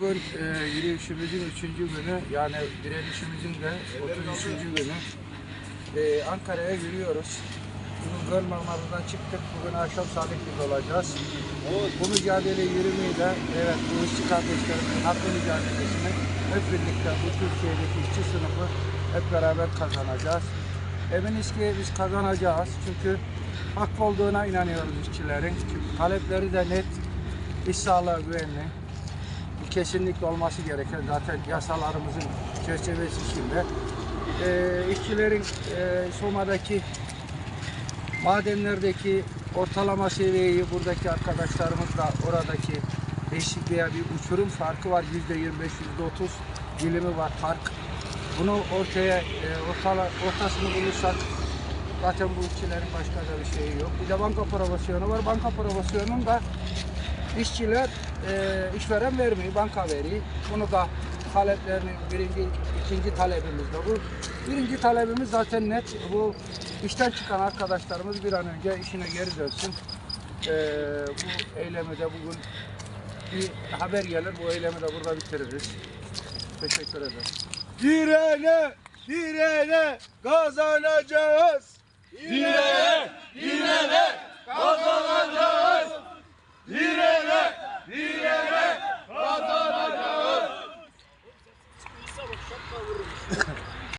Bugün e, yürüyüşümüzün üçüncü günü yani direnişimizin de 33. günü. E, Ankara'ya yürüyoruz. Bugün Göl Marmara'dan çıktık. Bugün akşam Sadıklı'da olacağız. Bu mücadele yürümeyle evet bu işçi kardeşlerimizin hakkı mücadelesini hep birlikte bu Türkiye'deki işçi sınıfı hep beraber kazanacağız. Eminiz ki biz kazanacağız çünkü hakkı olduğuna inanıyoruz işçilerin. Çünkü talepleri de net, iş sağlığı güvenli, kesinlikle olması gereken zaten yasalarımızın çerçevesi içinde. Ee, işçilerin e, Soma'daki madenlerdeki ortalama seviyeyi buradaki arkadaşlarımızla oradaki eşik veya bir uçurum farkı var. Yüzde 25, yüzde 30 dilimi var fark. Bunu ortaya, e, ortala, ortasını bulursak zaten bu işçilerin başka da bir şeyi yok. Bir de banka promosyonu var. Banka promosyonun da işçiler e, işveren vermiyor, banka veriyor. Bunu da taleplerini birinci, ikinci talebimiz de bu. Birinci talebimiz zaten net. Bu işten çıkan arkadaşlarımız bir an önce işine geri dönsün. E, bu eylemi de bugün bir haber gelir. Bu eylemi de burada bitiririz. Teşekkür ederim. Direne, direne kazanacağız. Direne, direne